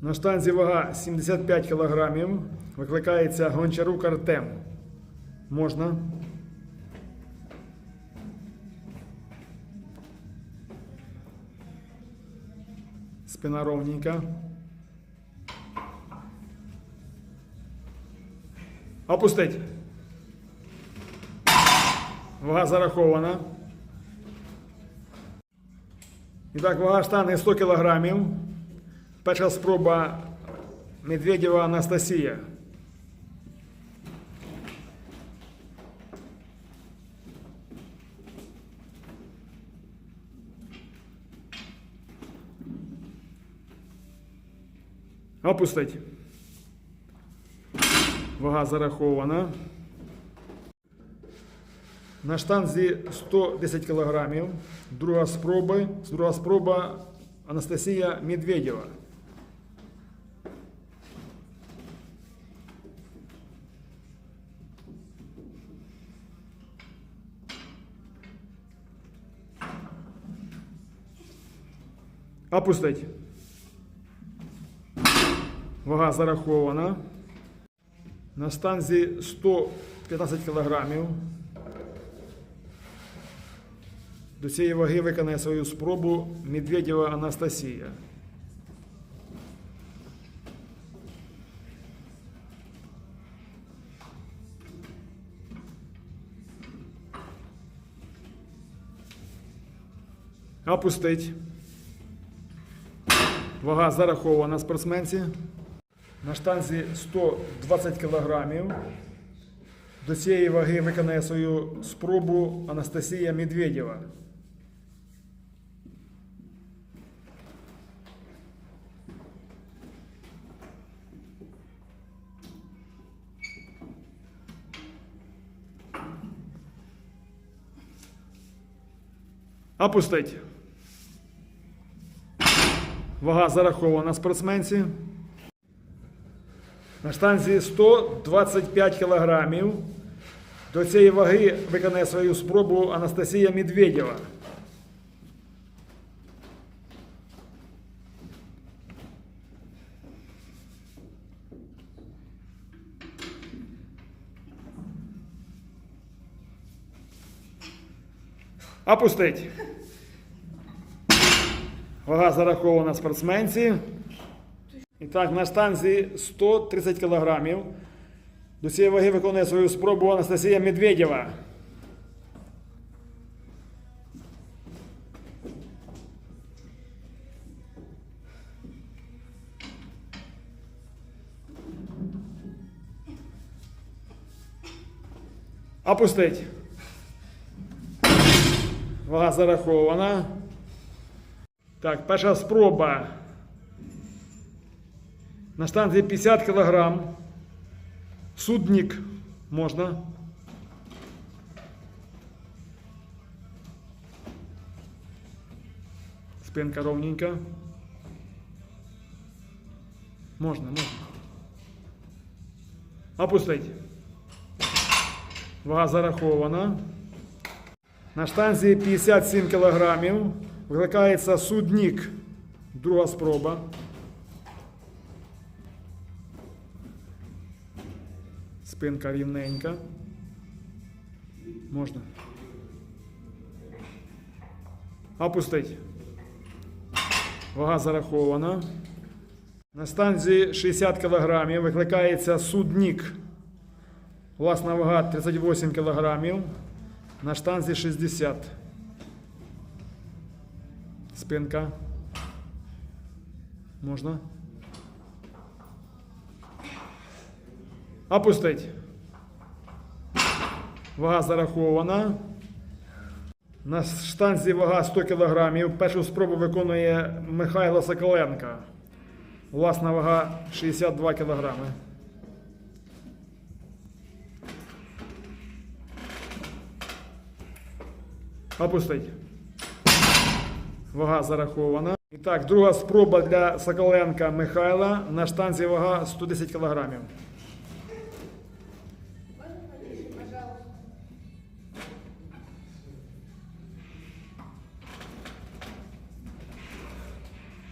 На штанзі вага 75 кг. Викликається Гончарук Артем. Можна. Спина ровненька. Опустить. Вага зарахована. І так, вага штанги 100 кг. Перша спроба Медведєва Анастасія. Опустить. Вага зарахована. На штанзі 110 кг. Друга спроба, друга спроба Анастасія Медведєва. Опустить. Вага зарахована. На станзі 115 кг. До цієї ваги виконає свою спробу Медведєва Анастасія. Опустить. Вага зарахована спортсменці. На штанзі 120 кг. До цієї ваги виконає свою спробу Анастасія Медведєва. Опустить. Вага зарахована спортсменці. На штанзі 125 кг. До цієї ваги виконає свою спробу Анастасія Медведєва. Опустить. Вага зарахована спортсменці. І так, на штанзі 130 кг. До цієї ваги виконує свою спробу Анастасія Медведєва. Опустить. Вага зарахована. Так, перша спроба. На штанзі 50 кг. Судник можна. Спинка ровненька. Можна, можна. Опустить. Вага зарахована. На штанзі 57 кг. Викликається судник. Друга спроба. Спинка рівненька. Можна. Опустить. Вага зарахована. На станції 60 кг викликається судник. Власна вага 38 кг. На штанзі 60. Спинка. Можна. Опустить. Вага зарахована. На штанзі вага 100 кг. Першу спробу виконує Михайло Соколенко. Власна вага 62 кг. Опустить. Вага зарахована. І так, друга спроба для Соколенка Михайла на штанзі вага 110 кг.